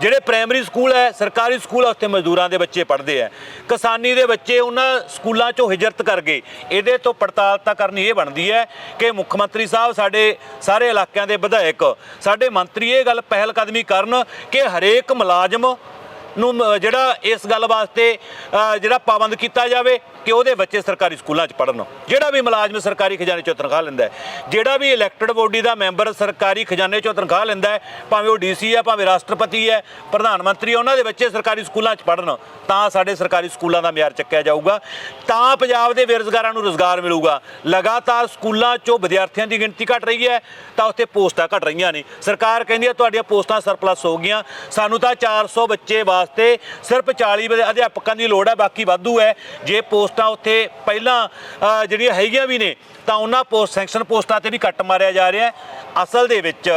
ਜਿਹੜੇ ਪ੍ਰਾਇਮਰੀ ਸਕੂਲ ਹੈ, ਸਰਕਾਰੀ ਸਕੂਲ ਹੈ, ਉੱਥੇ ਮਜ਼ਦੂਰਾਂ ਦੇ ਬੱਚੇ ਪੜ੍ਹਦੇ ਆ। ਕਿਸਾਨੀ ਦੇ ਬੱਚੇ ਉਹਨਾਂ ਸਕੂਲਾਂ ਚੋਂ ਹਿਜਰਤ ਕਰ ਗਏ। ਇਹਦੇ ਤੋਂ ਪੜਤਾਲ ਤਾਂ ਕਰਨੀ ਇਹ ਬਣਦੀ ਹੈ ਕਿ ਮੁੱਖ ਮੰਤਰੀ ਸਾਹਿਬ ਸਾਡੇ ਸਾਰੇ ਇਲਾਕਿਆਂ ਦੇ ਵਿਧਾਇਕ, ਸਾਡੇ ਮੰਤਰੀ ਇਹ ਗੱਲ ਪਹਿਲ ਕਦਮੀ ਕਰਨ ਕਿ ਹਰੇਕ ਮੁਲਾਜ਼ਮ ਨੂੰ ਜਿਹੜਾ ਇਸ ਗੱਲ ਵਾਸਤੇ ਜਿਹੜਾ ਪਾਬੰਦ ਕੀਤਾ ਜਾਵੇ। ਕਿ ਉਹਦੇ ਬੱਚੇ ਸਰਕਾਰੀ ਸਕੂਲਾਂ 'ਚ ਪੜ੍ਹਨ। ਜਿਹੜਾ ਵੀ ਮੁਲਾਜ਼ਮ ਸਰਕਾਰੀ ਖਜ਼ਾਨੇ 'ਚੋਂ ਤਨਖਾਹ ਲੈਂਦਾ ਜਿਹੜਾ ਵੀ ਇਲੈਕਟਡ ਬੋਡੀ ਦਾ ਮੈਂਬਰ ਸਰਕਾਰੀ ਖਜ਼ਾਨੇ 'ਚੋਂ ਤਨਖਾਹ ਲੈਂਦਾ ਹੈ, ਭਾਵੇਂ ਉਹ ਡੀਸੀ ਹੈ, ਭਾਵੇਂ ਰਾਸ਼ਟਰਪਤੀ ਹੈ, ਪ੍ਰਧਾਨ ਮੰਤਰੀ ਉਹਨਾਂ ਦੇ ਬੱਚੇ ਸਰਕਾਰੀ ਸਕੂਲਾਂ 'ਚ ਪੜ੍ਹਨ, ਤਾਂ ਸਾਡੇ ਸਰਕਾਰੀ ਸਕੂਲਾਂ ਦਾ ਮਿਆਰ ਚੱਕਿਆ ਜਾਊਗਾ। ਤਾਂ ਪੰਜਾਬ ਦੇ ਬੇਰੁਜ਼ਗਾਰਾਂ ਨੂੰ ਰੋਜ਼ਗਾਰ ਮਿਲੂਗਾ। ਲਗਾਤਾਰ ਸਕੂਲਾਂ 'ਚੋਂ ਵਿਦਿਆਰਥੀਆਂ ਦੀ ਗਿਣਤੀ ਘਟ ਰਹੀ ਹੈ, ਤਾਂ ਉੱਥੇ ਪੋਸਟਾਂ ਘਟ ਰਹੀਆਂ ਨੇ। ਸਰਕਾਰ ਕਹਿੰਦੀ ਹੈ ਤੁਹਾਡੀਆਂ ਪੋਸਟਾਂ ਸਰਪਲਸ ਹੋ ਗਈਆਂ। ਸਾਨੂੰ ਤਾਂ 400 ਬੱਚੇ ਵਾਸਤੇ ਸਿਰਫ 40 ਅਧਿਆਪਕਾਂ ਦੀ ਲੋੜ ਹੈ, ਬਾਕੀ ਵਾਧੂ ਹੈ। ਜੇ ਪੋਸਟ ਉੱਥੇ ਪਹਿਲਾਂ ਜਿਹੜੀਆਂ ਹੈਗੀਆਂ ਵੀ ਨੇ, ਤਾਂ ਉਹਨਾਂ ਪੋਸਟ, ਸੈਂਕਸ਼ਨ ਪੋਸਟਾਂ ਤੇ ਵੀ ਕੱਟ ਮਾਰਿਆ ਜਾ ਰਿਹਾ ਹੈ। ਅਸਲ ਦੇ ਵਿੱਚ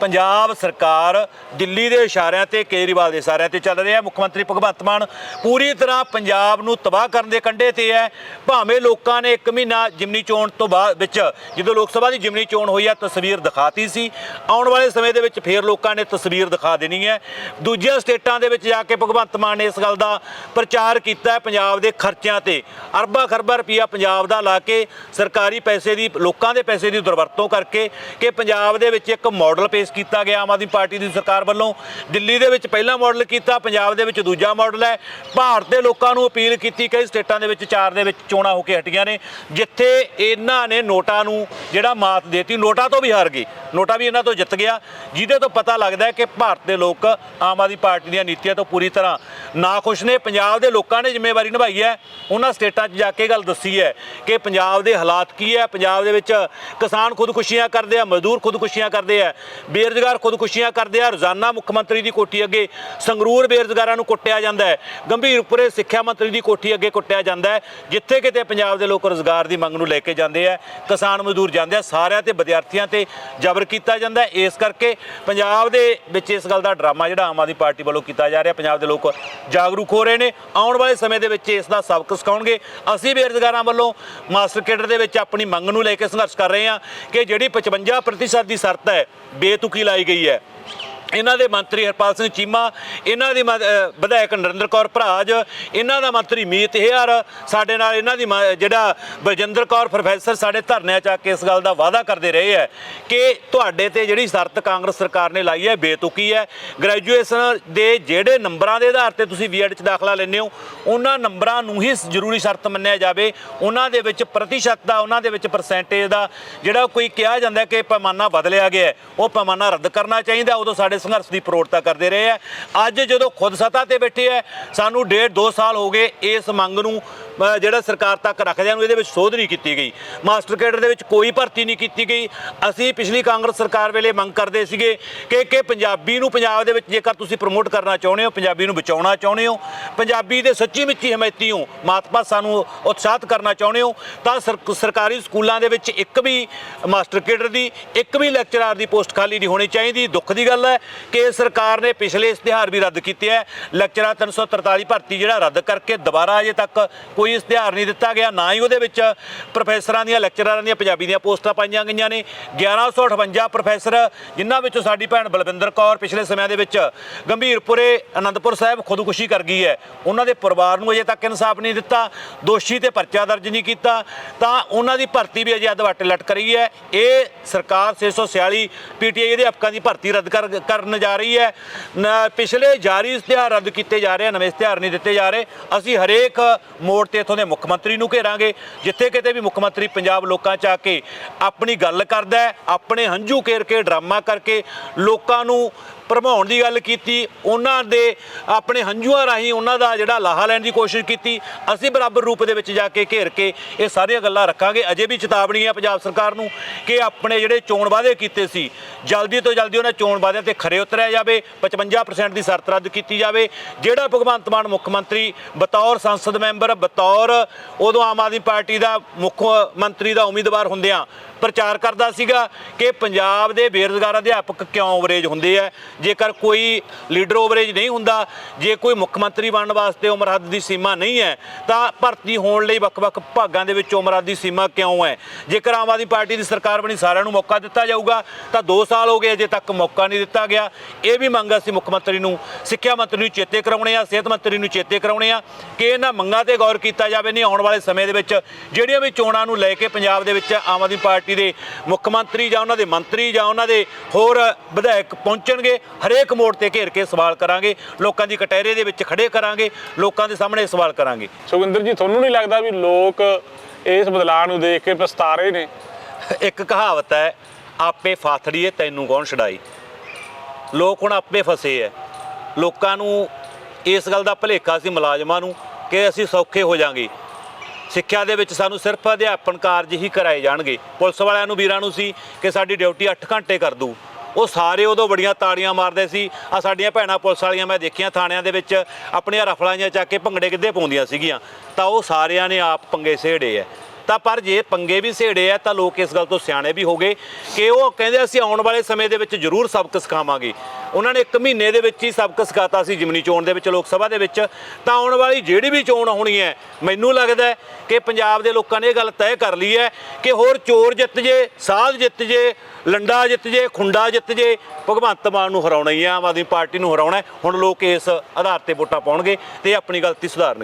ਪੰਜਾਬ ਸਰਕਾਰ ਦਿੱਲੀ ਦੇ ਇਸ਼ਾਰਿਆਂ ਤੇ, ਕੇਜਰੀਵਾਲ ਦੇ ਇਸ਼ਾਰਿਆਂ ਤੇ ਚੱਲ ਰਿਹਾ ਮੁੱਖ ਮੰਤਰੀ ਭਗਵੰਤ ਮਾਨ ਪੂਰੀ ਤਰ੍ਹਾਂ ਪੰਜਾਬ ਨੂੰ ਤਬਾਹ ਕਰਨ ਦੇ ਕੰਢੇ ਤੇ ਹੈ। ਭਾਵੇਂ ਲੋਕਾਂ ਨੇ ਇੱਕ ਮਹੀਨਾ ਜਿਮਨੀ ਚੋਣ ਤੋਂ ਬਾਅਦ ਵਿੱਚ, ਜਦੋਂ ਲੋਕ ਸਭਾ ਦੀ ਜਿਮਨੀ ਚੋਣ ਹੋਈ ਆ, ਤਸਵੀਰ ਦਿਖਾਤੀ ਸੀ। ਆਉਣ ਵਾਲੇ ਸਮੇਂ ਦੇ ਵਿੱਚ ਫੇਰ ਲੋਕਾਂ ਨੇ ਤਸਵੀਰ ਦਿਖਾ ਦੇਣੀ ਹੈ। ਦੂਜੀਆਂ ਸਟੇਟਾਂ ਦੇ ਵਿੱਚ ਜਾ ਕੇ ਭਗਵੰਤ ਮਾਨ ਨੇ ਇਸ ਗੱਲ ਦਾ ਪ੍ਰਚਾਰ ਕੀਤਾ ਹੈ, ਪੰਜਾਬ ਦੇ ਖਰਚਿਆਂ ਤੇ। ਅਰਬਾਂ ਖਰਬਾਂ ਰੁਪਈਆ ਪੰਜਾਬ ਦਾ ਲਾ ਕੇ ਸਰਕਾਰੀ ਪੈਸੇ ਦੀ, ਲੋਕਾਂ ਦੇ ਪੈਸੇ ਦੀ ਦੁਰਵਰਤੋਂ ਕਰਕੇ ਕਿ ਪੰਜਾਬ ਦੇ ਵਿੱਚ ਇੱਕ ਮਾਡਲ ਪੇਸ਼ ਕੀਤਾ ਗਿਆ ਆਮ ਆਦਮੀ ਪਾਰਟੀ ਦੀ ਸਰਕਾਰ ਵੱਲੋਂ। ਦਿੱਲੀ ਦੇ ਵਿੱਚ ਪਹਿਲਾ ਮਾਡਲ ਕੀਤਾ, ਪੰਜਾਬ ਦੇ ਵਿੱਚ ਦੂਜਾ ਮਾਡਲ ਹੈ। ਭਾਰਤ ਦੇ ਲੋਕਾਂ ਨੂੰ ਅਪੀਲ ਕੀਤੀ, ਕਈ ਸਟੇਟਾਂ ਦੇ ਵਿੱਚ ਚਾਰ ਦੇ ਵਿੱਚ ਚੋਣਾਂ ਹੋ ਕੇ ਹਟੀਆਂ ਨੇ, ਜਿੱਥੇ ਇਹਨਾਂ ਨੇ ਨੋਟਾਂ ਨੂੰ ਜਿਹੜਾ ਮਾਤ ਦੇਤੀ, ਨੋਟਾਂ ਤੋਂ ਵੀ ਹਾਰ ਗਏ। ਨੋਟਾ ਵੀ ਇਹਨਾਂ ਤੋਂ ਜਿੱਤ ਗਿਆ, ਜਿਹਦੇ ਤੋਂ ਪਤਾ ਲੱਗਦਾ ਹੈ ਕਿ ਭਾਰਤ ਦੇ ਲੋਕ ਆਮ ਆਦਮੀ ਪਾਰਟੀ ਦੀਆਂ ਨੀਤੀਆਂ ਤੋਂ ਪੂਰੀ ਤਰ੍ਹਾਂ ਨਾਖੁਸ਼ ਨੇ। ਪੰਜਾਬ ਦੇ ਲੋਕਾਂ ਨੇ ਜ਼ਿੰਮੇਵਾਰੀ ਨਿਭਾਈ ਹੈ, ਉਹਨਾਂ ਸਟੇਟਾਂ 'ਚ ਜਾ ਕੇ ਗੱਲ ਦੱਸੀ ਹੈ ਕਿ ਪੰਜਾਬ ਦੇ ਹਾਲਾਤ ਕੀ ਹੈ? ਪੰਜਾਬ ਦੇ ਵਿੱਚ ਕਿਸਾਨ ਖੁਦਕੁਸ਼ੀਆਂ ਕਰਦੇ ਆ, ਮਜ਼ਦੂਰ ਖੁਦਕੁਸ਼ੀਆਂ ਕਰਦੇ ਆ, ਬੇਰੁਜ਼ਗਾਰ ਖੁਦਕੁਸ਼ੀਆਂ ਕਰਦੇ ਆ, ਰੋਜ਼ਾਨਾ ਮੁੱਖ ਮੰਤਰੀ ਦੀ ਕੋਠੀ ਅੱਗੇ ਸੰਗਰੂਰ ਬੇਰੁਜ਼ਗਾਰਾਂ ਨੂੰ ਕੁੱਟਿਆ ਜਾਂਦਾ ਹੈ। ਗੰਭੀਰਪੁਰੇ ਸਿੱਖਿਆ ਮੰਤਰੀ ਦੀ ਕੋਠੀ ਅੱਗੇ ਕੁੱਟਿਆ ਜਾਂਦਾ ਹੈ, ਜਿੱਥੇ ਕਿਤੇ ਪੰਜਾਬ ਦੇ ਲੋਕ ਰੋਜ਼ਗਾਰ ਦੀ ਮੰਗ ਨੂੰ ਲੈ ਕੇ ਜਾਂਦੇ ਆ, ਕਿਸਾਨ ਮਜ਼ਦੂਰ ਜਾਂਦੇ ਆ, ਸਾਰਿਆਂ ਤੇ ਵਿਦਿਆਰਥੀਆਂ ਤੇ ਜ਼ਬਰ ਕੀਤਾ ਜਾਂਦਾ ਇਸ ਕਰਕੇ ਪੰਜਾਬ ਦੇ ਵਿੱਚ ਇਸ ਗੱਲ ਦਾ ਡਰਾਮਾ ਜਿਹੜਾ ਆਮ ਆਦਮੀ ਪਾਰਟੀ ਵੱਲੋਂ ਕੀਤਾ ਜਾ ਰਿਹਾ, ਪੰਜਾਬ ਦੇ ਲੋਕ ਜਾਗਰੂਕ ਹੋ ਰਹੇ ਨੇ। ਆਉਣ ਵਾਲੇ ਸਮੇਂ ਦੇ ਵਿੱਚ ਇਸ ਦਾ ਸਬਕ ਸਿਖਾਉਣਗੇ। ਅਸੀਂ ਬੇਰੁਜ਼ਗਾਰਾਂ ਵੱਲੋਂ ਮਾਸਟਰ ਕੇਡਰ ਦੇ ਵਿੱਚ ਆਪਣੀ ਮੰਗ ਨੂੰ ਲੈ ਕੇ ਸੰਘਰਸ਼ ਕਰ ਰਹੇ ਹਾਂ ਕਿ ਜਿਹੜੀ 55% ਦੀ ਸ਼ਰਤ ਹੈ, ਬੇਤੁਕੀ ਲਾਈ ਗਈ ਹੈ। ਇਹਨਾਂ ਦੇ ਮੰਤਰੀ ਹਰਪਾਲ ਸਿੰਘ ਚੀਮਾ, ਇਹਨਾਂ ਦੀ ਮ- ਵਿਧਾਇਕ ਨਰਿੰਦਰ ਕੌਰ ਭਰਾਜ, ਇਹਨਾਂ ਦਾ ਮੰਤਰੀ ਮੀਤ ਹੇਅਰ, ਸਾਡੇ ਨਾਲ ਇਹਨਾਂ ਦੀ ਮ- ਜਿਹੜਾ ਬਲਜਿੰਦਰ ਕੌਰ ਪ੍ਰੋਫੈਸਰ ਸਾਡੇ ਧਰਨਿਆਂ ਚ ਆ ਕੇ ਇਸ ਗੱਲ ਦਾ ਵਾਅਦਾ ਕਰਦੇ ਰਹੇ ਹੈ ਕਿ ਤੁਹਾਡੇ ਤੇ ਜਿਹੜੀ ਸ਼ਰਤ ਕਾਂਗਰਸ ਸਰਕਾਰ ਨੇ ਲਾਈ ਹੈ, ਬੇਤੁਕੀ ਹੈ। ਗ੍ਰੈਜੂਏਸ਼ਨ ਦੇ ਜਿਹੜੇ ਨੰਬਰਾਂ ਦੇ ਆਧਾਰ ਤੇ ਤੁਸੀਂ ਬੀਐਡ ਚ ਦਾਖਲਾ ਲੈਂਦੇ ਹੋ, ਉਹਨਾਂ ਨੰਬਰਾਂ ਨੂੰ ਹੀ ਜ਼ਰੂਰੀ ਸ਼ਰਤ ਮੰਨਿਆ ਜਾਵੇ। ਉਹਨਾਂ ਦੇ ਵਿੱਚ ਪ੍ਰਤੀਸ਼ਤ ਦਾ, ਉਹਨਾਂ ਦੇ ਵਿੱਚ ਪਰਸੈਂਟੇਜ ਦਾ, ਜਿਹੜਾ ਕੋਈ ਕਿਹਾ ਜਾਂਦਾ ਕਿ ਪੈਮਾਨਾ ਬਦਲਿਆ ਗਿਆ ਉਹ ਪੈਮਾਨਾ ਰੱਦ ਕਰਨਾ ਚਾਹੀਦਾ, ਉਦੋਂ ਸਾਡੇ ਸੰਘਰਸ਼ ਦੀ ਪ੍ਰੋੜਤਾ ਕਰਦੇ ਰਹੇ ਆ। ਅੱਜ ਜਦੋਂ ਖੁਦ ਸੱਤਾ ਤੇ ਬੈਠੇ ਆ, ਸਾਨੂੰ ਡੇਢ ਦੋ ਸਾਲ ਹੋ ਗਏ ਇਸ ਮੰਗ ਨੂੰ ਜਿਹੜਾ ਸਰਕਾਰ ਤੱਕ ਰੱਖਦਿਆਂ ਨੂੰ, ਇਹਦੇ ਵਿੱਚ ਸੋਧ ਨਹੀਂ ਕੀਤੀ ਗਈ। ਮਾਸਟਰ ਕੇਡਰ ਦੇ ਵਿੱਚ ਕੋਈ ਭਰਤੀ ਨਹੀਂ ਕੀਤੀ ਗਈ। ਅਸੀਂ ਪਿਛਲੀ ਕਾਂਗਰਸ ਸਰਕਾਰ ਵੇਲੇ ਮੰਗ ਕਰਦੇ ਸੀਗੇ ਕਿ ਕਿ ਪੰਜਾਬੀ ਨੂੰ ਪੰਜਾਬ ਦੇ ਵਿੱਚ ਜੇਕਰ ਤੁਸੀਂ ਪ੍ਰਮੋਟ ਕਰਨਾ ਚਾਹੁੰਦੇ ਹੋ, ਪੰਜਾਬੀ ਨੂੰ ਬਚਾਉਣਾ ਚਾਹੁੰਦੇ ਹੋ, ਪੰਜਾਬੀ ਦੇ ਸੱਚੀ ਮਿੱਚੀ ਹਮਾਇਤੀ ਹੋ ਮਾਤ ਭਾਸ਼ਾ ਨੂੰ ਉਤਸ਼ਾਹਿਤ ਕਰਨਾ ਚਾਹੁੰਦੇ ਹੋ, ਤਾਂ ਸਰਕਾਰੀ ਸਕੂਲਾਂ ਦੇ ਵਿੱਚ ਇੱਕ ਵੀ ਮਾਸਟਰ ਕੇਡਰ ਦੀ, ਇੱਕ ਵੀ ਲੈਕਚਰਰ ਦੀ ਪੋਸਟ ਖਾਲੀ ਨਹੀਂ ਹੋਣੀ ਚਾਹੀਦੀ। ਦੁੱਖ ਦੀ ਗੱਲ ਹੈ ਕਿ ਸਰਕਾਰ ਨੇ ਪਿਛਲੇ ਇਸ਼ਤਿਹਾਰ ਵੀ ਰੱਦ ਕੀਤੇ ਹੈ। ਲੈਕਚਰਰ 343 ਭਰਤੀ ਜਿਹੜਾ ਰੱਦ ਕਰਕੇ ਦੁਬਾਰਾ ਅਜੇ ਤੱਕ ਕੋਈ ਇਸ਼ਤਿਹਾਰ ਨਹੀਂ ਦਿੱਤਾ ਗਿਆ। ਨਾ ਹੀ ਉਹਦੇ ਵਿੱਚ ਪ੍ਰੋਫੈਸਰਾਂ ਦੀਆਂ ਲੈਕਚਰਰਾਂ ਦੀਆਂ, ਪੰਜਾਬੀ ਦੀਆਂ ਪੋਸਟਾਂ ਪਾਈਆਂ ਗਈਆਂ ਨੇ। 1158 ਪ੍ਰੋਫੈਸਰ, ਜਿਨ੍ਹਾਂ ਵਿੱਚੋਂ ਸਾਡੀ ਭੈਣ ਬਲਵਿੰਦਰ ਕੌਰ ਪਿਛਲੇ ਸਮਿਆਂ ਦੇ ਵਿੱਚ ਗੰਭੀਰਪੁਰੇ ਅਨੰਦਪੁਰ ਸਾਹਿਬ ਖੁਦਕੁਸ਼ੀ ਕਰ ਗਈ ਹੈ। ਉਹਨਾਂ ਦੇ ਪਰਿਵਾਰ ਨੂੰ ਅਜੇ ਤੱਕ ਇਨਸਾਫ ਨਹੀਂ ਦਿੱਤਾ, ਦੋਸ਼ੀ ਤੇ ਪਰਚਾ ਦਰਜ ਨਹੀਂ ਕੀਤਾ। ਤਾਂ ਉਹਨਾਂ ਦੀ ਭਰਤੀ ਵੀ ਅਜੇ ਅਧਵਾਟੇ ਲਟਕ ਰਹੀ ਹੈ। ਇਹ ਸਰਕਾਰ 646 ਪੀਟੀਆਈ ਦੇ ਅਫਕਾਂ ਦੀ ਭਰਤੀ ਰੱਦ ਕਰ- ਕਰਨ ਜਾ ਰਹੀ ਹੈ। ਪਿਛਲੇ ਜਾਰੀ ਇਸ਼ਤਿਹਾਰ ਰੱਦ ਕੀਤੇ ਜਾ ਰਹੇ ਆ, ਨਵੇਂ ਇਸ਼ਤਿਹਾਰ ਨਹੀਂ ਦਿੱਤੇ ਜਾ ਰਹੇ। ਅਸੀਂ ਹਰੇਕ ਮੋੜ ਤੇ ਇਥੋਂ ਦੇ ਮੁੱਖ ਮੰਤਰੀ ਨੂੰ ਘੇਰਾਂਗੇ। ਜਿੱਥੇ ਕਿਤੇ ਵੀ ਮੁੱਖ ਮੰਤਰੀ ਪੰਜਾਬ ਲੋਕਾਂ ਚ ਆ ਕੇ ਆਪਣੀ ਗੱਲ ਕਰਦਾ ਹੈ, ਆਪਣੇ ਹੰਝੂ ਕੇਰ ਕੇ, ਡਰਾਮਾ ਕਰਕੇ ਲੋਕਾਂ ਨੂੰ ਭਰਮਾਉਣ ਦੀ ਗੱਲ ਕੀਤੀ, ਉਹਨਾਂ ਦੇ ਆਪਣੇ ਹੰਝੂਆਂ ਰਾਹੀਂ ਉਹਨਾਂ ਦਾ ਜਿਹੜਾ ਲਾਹਾ ਲੈਣ ਦੀ ਕੋਸ਼ਿਸ਼ ਕੀਤੀ, ਅਸੀਂ ਬਰਾਬਰ ਰੂਪ ਦੇ ਵਿੱਚ ਜਾ ਕੇ ਘੇਰ ਕੇ ਇਹ ਸਾਰੀਆਂ ਗੱਲਾਂ ਰੱਖਾਂਗੇ। ਅਜੇ ਵੀ ਚੇਤਾਵਨੀ ਹੈ ਪੰਜਾਬ ਸਰਕਾਰ ਨੂੰ ਕਿ ਆਪਣੇ ਜਿਹੜੇ ਚੋਣ ਵਾਅਦੇ ਕੀਤੇ ਸੀ, ਜਲਦੀ ਤੋਂ ਜਲਦੀ ਉਹਨਾਂ ਚੋਣ ਵਾਅਦਿਆਂ ਤੇ ਖਰੇ ਉਤਰਿਆ ਜਾਵੇ 55% ਦੀ ਸ਼ਰਤ ਰੱਦ ਕੀਤੀ ਜਾਵੇ। ਜਿਹੜਾ ਭਗਵੰਤ ਮਾਨ ਮੁੱਖ ਮੰਤਰੀ, ਬਤੌਰ ਸੰਸਦ ਮੈਂਬਰ, ਬਤੌਰ ਉਦੋਂ ਆਮ ਆਦਮੀ ਪਾਰਟੀ ਦਾ ਮੁੱਖ ਮੰਤਰੀ ਦਾ ਉਮੀਦਵਾਰ ਹੁੰਦਿਆਂ ਪ੍ਰਚਾਰ ਕਰਦਾ ਸੀਗਾ ਕਿ ਪੰਜਾਬ ਦੇ ਬੇਰੁਜ਼ਗਾਰ ਅਧਿਆਪਕ ਕਿਉਂ ਓਵਰੇਜ ਹੁੰਦੇ ਆ? ਜੇਕਰ ਕੋਈ ਲੀਡਰ ਓਵਰੇਜ ਨਹੀਂ ਹੁੰਦਾ, ਜੇ ਕੋਈ ਮੁੱਖ ਮੰਤਰੀ ਬਣਨ ਵਾਸਤੇ ਉਮਰ ਹੱਦ ਦੀ ਸੀਮਾ ਨਹੀਂ ਹੈ, ਤਾਂ ਭਰਤੀ ਹੋਣ ਲਈ ਵੱਖ-ਵੱਖ ਭਾਗਾਂ ਦੇ ਵਿੱਚ ਉਮਰ ਹੱਦ ਦੀ ਸੀਮਾ ਕਿਉਂ ਹੈ? ਜੇਕਰ ਆਮ ਆਦਮੀ ਪਾਰਟੀ ਦੀ ਸਰਕਾਰ ਬਣੀ, ਸਾਰਿਆਂ ਨੂੰ ਮੌਕਾ ਦਿੱਤਾ ਜਾਊਗਾ, ਤਾਂ 2 ਸਾਲ ਹੋ ਗਏ, ਅਜੇ ਤੱਕ ਮੌਕਾ ਨਹੀਂ ਦਿੱਤਾ ਗਿਆ। ਇਹ ਵੀ ਮੰਗ ਅਸੀਂ ਮੁੱਖ ਮੰਤਰੀ ਨੂੰ, ਸਿੱਖਿਆ ਮੰਤਰੀ ਨੂੰ ਚੇਤੇ ਕਰਾਉਣੇ ਆ, ਸਿਹਤ ਮੰਤਰੀ ਨੂੰ ਚੇਤੇ ਕਰਾਉਣੇ ਆ ਕਿ ਇਹਨਾਂ ਮੰਗਾਂ ਤੇ ਗੌਰ ਕੀਤਾ ਜਾਵੇ। ਨਹੀਂ, ਆਉਣ ਵਾਲੇ ਸਮੇਂ ਦੇ ਵਿੱਚ ਜਿਹੜੀਆਂ ਵੀ ਚੋਣਾਂ ਨੂੰ ਲੈ ਕੇ ਪੰਜਾਬ ਦੇ ਵਿੱਚ ਆਮ ਆਦਮੀ ਪਾਰਟੀ ਦੇ ਮੁੱਖ ਮੰਤਰੀ ਜਾਂ ਉਹਨਾਂ ਦੇ ਮੰਤਰੀ ਜਾਂ ਉਹਨਾਂ ਦੇ ਹੋਰ ਵਿਧਾਇਕ ਪਹੁੰਚਣਗੇ ਹਰੇਕ ਮੋੜ ਤੇ ਘੇਰ ਕੇ ਸਵਾਲ ਕਰਾਂਗੇ ਲੋਕਾਂ ਦੀ ਕਟਹਿਰੇ ਦੇ ਵਿੱਚ ਖੜੇ ਕਰਾਂਗੇ ਲੋਕਾਂ ਦੇ ਸਾਹਮਣੇ ਸਵਾਲ ਕਰਾਂਗੇ। ਸੁਖਿੰਦਰ ਜੀ ਤੁਹਾਨੂੰ ਨਹੀਂ ਲੱਗਦਾ ਵੀ ਲੋਕ ਇਸ ਬਦਲਾਅ ਨੂੰ ਦੇਖ ਕੇ ਪਛਤਾ ਰਹੇ ਨੇ? ਇੱਕ ਕਹਾਵਤ ਹੈ ਆਪੇ ਫਾਥੜੀਏ ਤੈਨੂੰ ਕੌਣ ਛਡਾਈ? ਲੋਕ ਹੁਣ ਆਪੇ ਫਸੇ ਐ। ਲੋਕਾਂ ਨੂੰ ਇਸ ਗੱਲ ਦਾ ਭੁਲੇਖਾ ਸੀ ਮੁਲਾਜ਼ਮਾਂ ਨੂੰ ਕਿ ਅਸੀਂ ਸੌਖੇ ਹੋ ਜਾਾਂਗੇ। ਸਿੱਖਿਆ ਦੇ ਵਿੱਚ ਸਾਨੂੰ ਸਿਰਫ ਅਧਿਆਪਨ ਕਾਰਜ ਹੀ ਕਰਾਏ ਜਾਣਗੇ। ਪੁਲਿਸ ਵਾਲਿਆਂ ਨੂੰ ਵੀਰਾਂ ਨੂੰ ਸੀ ਕਿ ਸਾਡੀ ਡਿਊਟੀ 8 ਘੰਟੇ ਕਰ ਦੂ ਉਹ ਸਾਰੇ ਉਦੋਂ ਬੜੀਆਂ ਤਾੜੀਆਂ ਮਾਰਦੇ ਸੀ। ਆ ਸਾਡੀਆਂ ਭੈਣਾਂ ਪੁਲਿਸ ਵਾਲੀਆਂ ਮੈਂ ਦੇਖੀਆਂ ਥਾਣਿਆਂ ਦੇ ਵਿੱਚ, ਆਪਣੀਆਂ ਰਫਲਾਂ ਰਫਲਾਈਆਂ ਚੱਕ ਕੇ ਭੰਗੜੇ ਕਿੱਦੇ ਪਾਉਂਦੀਆਂ ਸੀਗੀਆਂ। ਤਾਂ ਉਹ ਸਾਰਿਆਂ ਨੇ ਆਪ ਪੰਗੇ ਸੇੜੇ ਐ। ਤਾਂ ਪਰ ਜੇ ਪੰਗੇ ਵੀ ਸੇੜੇ ਆ ਤਾਂ ਲੋਕ ਇਸ ਗੱਲ ਤੋਂ ਸਿਆਣੇ ਵੀ ਹੋ ਗਏ ਕਿ ਉਹ ਕਹਿੰਦੇ ਅਸੀਂ ਆਉਣ ਵਾਲੇ ਸਮੇਂ ਦੇ ਵਿੱਚ ਜ਼ਰੂਰ ਸਬਕ ਸਿਖਾਵਾਂਗੇ। ਉਹਨਾਂ ਨੇ ਇੱਕ ਮਹੀਨੇ ਦੇ ਵਿੱਚ ਹੀ ਸਬਕ ਸਿਖਾਤਾ ਸੀ ਜਿਮਨੀ ਚੋਣ ਦੇ ਵਿੱਚ, ਲੋਕ ਸਭਾ ਦੇ ਵਿੱਚ। ਤਾਂ ਆਉਣ ਵਾਲੀ ਜਿਹੜੀ ਵੀ ਚੋਣ ਹੋਣੀ ਹੈ, ਮੈਨੂੰ ਲੱਗਦਾ ਕਿ ਪੰਜਾਬ ਦੇ ਲੋਕਾਂ ਨੇ ਇਹ ਗੱਲ ਤੈਅ ਕਰ ਲਈ ਹੈ ਕਿ ਹੋਰ ਚੋਰ ਜਿੱਤ ਜੇ, ਸਾਧ ਜਿੱਤ ਜੇ, ਲੰਡਾ ਜਿੱਤ ਜੇ, ਖੁੰਡਾ ਜਿੱਤ ਜੇ, ਭਗਵੰਤ ਮਾਨ ਨੂੰ ਹਰਾਉਣਾ ਹੀ ਹੈ, ਆਮ ਆਦਮੀ ਪਾਰਟੀ ਨੂੰ ਹਰਾਉਣਾ ਹੁਣ ਲੋਕ ਇਸ ਆਧਾਰ ਤੇ ਵੋਟਾਂ ਪਾਉਣਗੇ ਤੇ ਆਪਣੀ ਗਲਤੀ ਸੁਧਾਰਨਗੇ